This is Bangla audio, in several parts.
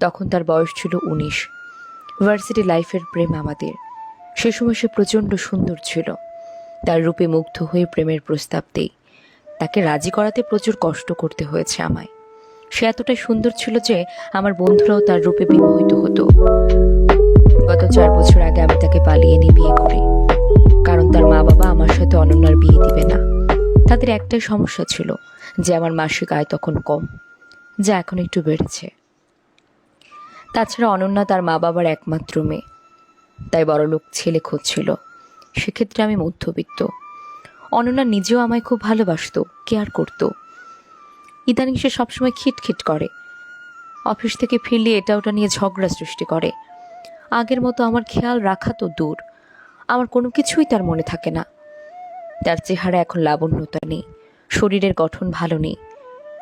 তখন তার বয়স ছিল উনিশ। ভার্সিটি লাইফের প্রেম আমাদের। সে সময় সে প্রচণ্ড সুন্দর ছিল। তার রূপে মুগ্ধ হয়ে প্রেমের প্রস্তাব দেই। তাকে রাজি করাতে প্রচুর কষ্ট করতে হয়েছে আমায়। সে এতটাই সুন্দর ছিল যে আমার বন্ধুরাও তার রূপে বিমোহিত হতো। গত চার বছর আগে আমি তাকে পালিয়ে নিয়ে বিয়ে করি। কারণ তার মা বাবা আমার সাথে অনন্যার বিয়ে দিবে না। তাদের একটাই সমস্যা ছিল যে আমার মাসিক আয় তখন কম, যা এখন একটু বেড়েছে। তাছাড়া অনন্যা তার মা বাবার একমাত্র মেয়ে। তাই বড়লোক ছেলে খুঁজছিল সেক্ষেত্রে আমি মধ্যবিত্ত। অনন্যা নিজেও আমায় খুব ভালোবাসতো, কেয়ার করতো। ইদানিং সে সবসময় খিটখিট করে। অফিস থেকে ফিরলে এটা ওটা নিয়ে ঝগড়া সৃষ্টি করে। আগের মতো আমার খেয়াল রাখা তো দূর। আমার কোনো কিছুই তার মনে থাকে না। তার চেহারা এখন লাবণ্যতা নেই, শরীরের গঠন ভালো নেই।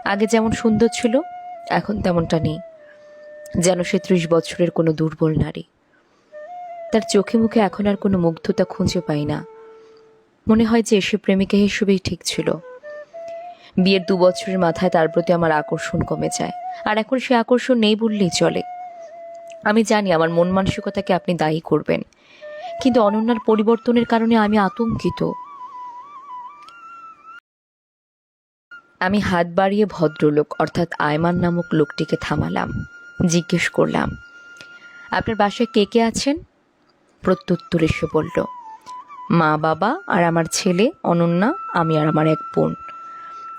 আগে যেমন সুন্দর ছিল, এখন তেমনটা নেই। যেন সে ত্রিশ বছরের কোনো দুর্বল নারী। তার চোখে মুখে এখন আর কোনো মুগ্ধতা খুঁজে পাই না। মনে হয় যে সে প্রেমিকা হিসেবেই ঠিক ছিল। বিয়ের দু বছরের মাথায় তার প্রতি আমার আকর্ষণ কমে যায়। আর এখন সে আকর্ষণ নেই বললেই চলে। আমি জানি আমার মন মানসিকতাকে আপনি দায়ী করবেন। কিন্তু অনন্যার পরিবর্তনের কারণে আমি আতঙ্কিত। আমি হাত বাড়িয়ে ভদ্রলোক, অর্থাৎ আয়মান নামক লোকটিকে থামালাম। জিজ্ঞেস করলাম, আপনার বাসায় কে কে আছেন? প্রত্যুত্তর এসে বলল, মা, বাবা আর আমার ছেলে, অনন্যা, আমি আর আমার এক বোন।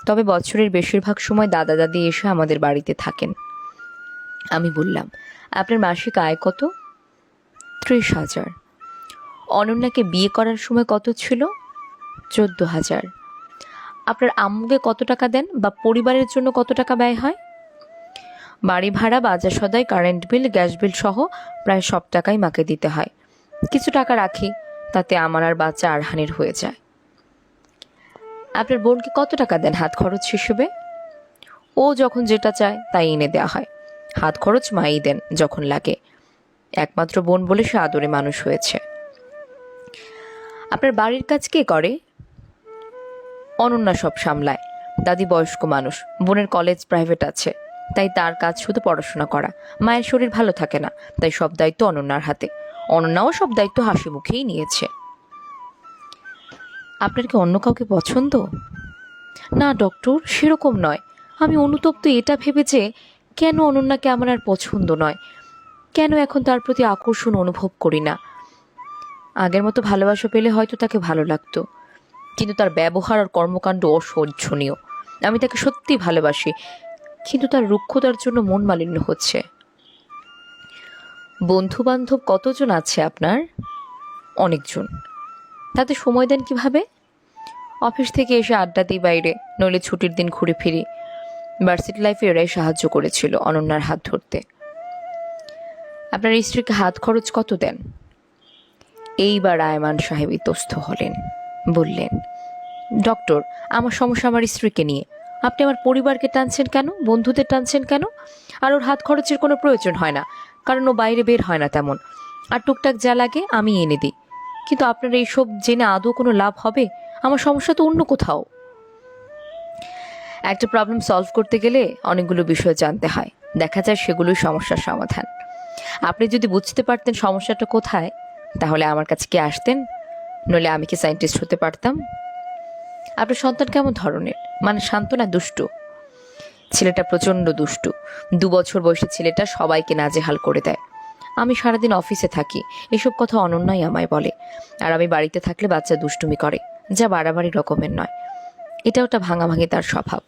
তবে বছরের বেশিরভাগ সময় দাদা, দাদি এসে আমাদের বাড়িতে থাকেন। আমি বললাম, আপনার মাসিক আয় কত? ত্রিশ হাজার। অনন্যাকে বিয়ে করার সময় কত ছিল? চোদ্দ হাজার। আপনার আম্মুকে কত টাকা দেন বা পরিবারের জন্য কত টাকা ব্যয় হয়? বাড়ি ভাড়া, বাজার সদাই কারেন্ট বিল গ্যাস বিল সহ প্রায় সব টাকাই মাকে দিতে হয়। কিছু টাকা রাখি, তাতে আমার আর বাচ্চা আরহানির হয়ে যায়। আপনার বোনকে কত টাকা দেন হাত খরচ হিসেবে? ও যখন যেটা চায়, তাই এনে দেওয়া হয়। হাত খরচ মাই দেন যখন লাগে। একমাত্র বোন বলে সে আদরে মানুষ হয়েছে। আপনার বাড়ির কাজ কে করে? অনন্যা সব সামলায়। দাদি বয়স্ক মানুষ। বোনের কলেজ প্রাইভেট আছে। তাই তার কাজ শুধু পড়াশোনা করা। মায়ের শরীর ভালো থাকে না, তাই সব দায়িত্ব অনন্যার হাতে। অনন্যাও সব দায়িত্ব হাসি মুখেই নিয়েছে। আপনার কি অন্য কাউকে পছন্দ? না, ডক্টর, সেরকম নয়। আমি অনুতপ্ত এটা ভেবে যে কেন অনন্যাকে আমার আর পছন্দ নয়। কেন এখন তার প্রতি আকর্ষণ অনুভব করি না? আগের মতো ভালোবাসা পেলে হয়তো তাকে ভালো লাগতো। কিন্তু তার ব্যবহার আর কর্মকাণ্ড অসহ্যনীয় আমি তাকে সত্যি ভালোবাসি। কিন্তু তার রুক্ষতার জন্য মন মালিন্য হচ্ছে। বন্ধু বান্ধব কতজন আছে আপনার? অনেকজন। তাতে সময় দেন কীভাবে? অফিস থেকে এসে আড্ডা দিই বাইরে, নইলে ছুটির দিন ঘুরে ফিরি। ভার্সিটি লাইফে এরাই সাহায্য করেছিল অনন্যার হাত ধরতে। আপনার স্ত্রীকে হাত খরচ কত দেন? এইবার আয়মান সাহেব ইতস্থ হলেন, বললেন, ডক্টর, আমার সমস্যা আমার স্ত্রীকে নিয়ে আপনি আমার পরিবারকে টানছেন কেন? বন্ধুদের টানছেন কেন? আর ওর হাত খরচের কোনো প্রয়োজন হয় না, কারণ ও বাইরে বের হয় না তেমন। আর টুকটাক যা লাগে আমি এনে দিই। কিন্তু আপনার এইসব জেনে আদৌ কোনো লাভ হবে? আমার সমস্যা তো অন্য কোথাও। একটা প্রবলেম সলভ করতে গেলে অনেকগুলো বিষয় জানতে হয়। দেখা যায় সেগুলোই সমস্যার সমাধান। আপনি যদি বুঝতে পারতেন সমস্যাটা কোথায়, তাহলে আমার কাছে কি আসতেন? নইলে আমি কি সায়েন্টিস্ট হতে পারতাম? আপনার সন্তান কেমন ধরনের? মানে শান্ত না দুষ্টু? ছেলেটা প্রচণ্ড দুষ্টু। দু বছর বয়সী ছেলেটা সবাইকে নাজেহাল করে দেয়। আমি সারাদিন অফিসে থাকি, এসব কথা অনন্যাই আমায় বলে। আর আমি বাড়িতে থাকলে বাচ্চা দুষ্টুমি করে, যা বাড়াবাড়ি রকমের নয়। এটা ওটা ভাঙাভাঙি তার স্বভাব।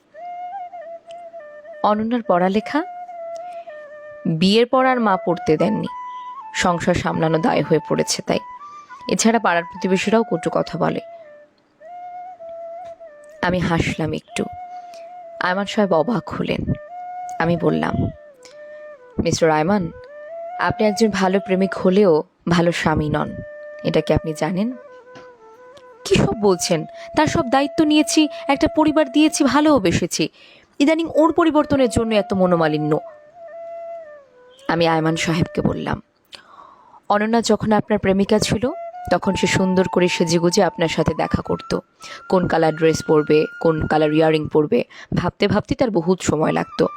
অনন্যার পড়ালেখা? বিয়ের পর আর মা পড়তে দেননি। সংসার সামলানো দায় হয়ে পড়েছে তাই। এছাড়া পাড়ার প্রতিবেশীরাও কটু কথা বলে। আমি হাসলাম একটু। আয়মান সাহেব অবাক হলেন। আমি বললাম, মিস্টার আয়মান, আপনি একজন ভালো প্রেমিক হলেও ভালো স্বামী নন। এটা কি আপনি জানেন? কি সব বলছেন? তার সব দায়িত্ব নিয়েছি, একটা পরিবার দিয়েছি ভালোবেসেছি ইদানিং ওর পরিবর্তনের জন্য এত মনোমালিন্য। আমি আয়মান সাহেবকে বললাম, অনন্যা যখন আপনার প্রেমিকা ছিল তখন সে সুন্দর করে সেজেগুজে আপনার সাথে দেখা করত। কোন কালার ড্রেস পরবে, কোন কালার ইয়ারিং পরবে, ভাবতে ভাবতে তার বহুত সময় লাগতো।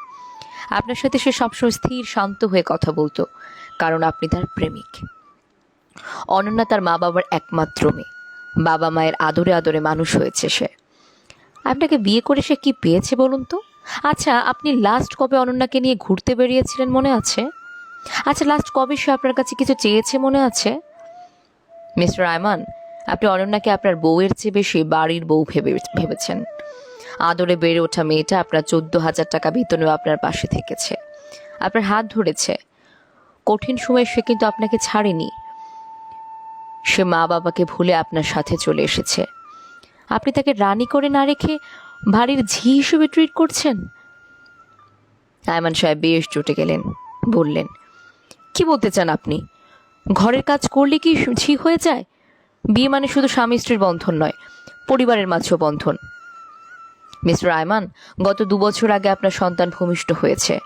আপনার সাথে সে সবসময় স্থির, শান্ত হয়ে কথা বলতো, কারণ আপনি তার প্রেমিক। অনন্যা তার মা বাবার একমাত্র মেয়ে। বাবা মায়ের আদরে আদরে মানুষ হয়েছে সে। আপনাকে বিয়ে করে সে কি পেয়েছে বলুন তো? আচ্ছা আপনি লাস্ট কবে অনন্যাকে নিয়ে ঘুরতে বেরিয়েছিলেন মনে আছে? আচ্ছা লাস্ট কবে সে আপনার কাছে কিছু চেয়েছে মনে আছে? মিস্টার আয়মান, আপনি অনন্যাকে আপনার বউয়ের চেয়ে বেশি বাড়ির বউ ভেবে ভেবেছেন। আদরে বেড়ে ওঠা মেয়েটা আপনার চোদ্দ হাজার টাকা বেতনেও আপনার পাশে থেকেছে। আপনার হাত ধরেছে। কঠিন সময়ে সে কিন্তু আপনাকে ছাড়েনি। সে মা বাবাকে ভুলে আপনার সাথে চলে এসেছে। আপনি তাকে রানি করে না রেখে বাড়ির ঝি হিসেবে ট্রিট করছেন? আয়মান সাহেব বেশ চটে গেলেন, বললেন, কি বলতে চান আপনি? ঘরের কাজ করলে কি ঝি হয়ে যায়? বিয়ে মানে শুধু স্বামী স্ত্রীর বন্ধন নয়, পরিবারের মাঝেও বন্ধন। মিস্টার আয়মান, গত দু বছর আগে আপনার সন্তান ভূমিষ্ঠ হয়েছে।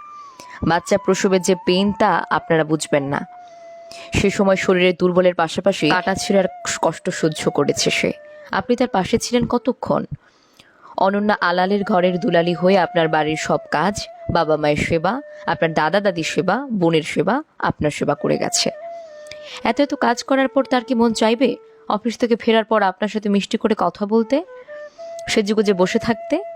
বাচ্চা প্রসবের যে পেন তা আপনারা বুঝবেন না। সে সময় শরীরের দুর্বলের পাশাপাশি কাটা ছিঁড়ার কষ্ট সহ্য করেছে সে। আপনি তার পাশে ছিলেন কতক্ষণ? অনন্যা আলালের ঘরের দুলালি হয়ে আপনার বাড়ির সব কাজ বাবা মায়ের সেবা, আপনার দাদা দাদির সেবা, বোনের সেবা, আপনার সেবা করে গেছে। এত এত কাজ করার পর তার কি মন চাইবে? অফিস থেকে ফেরার পর আপনার সাথে মিষ্টি করে কথা বলতে? সে যুগে যে বসে থাকতে?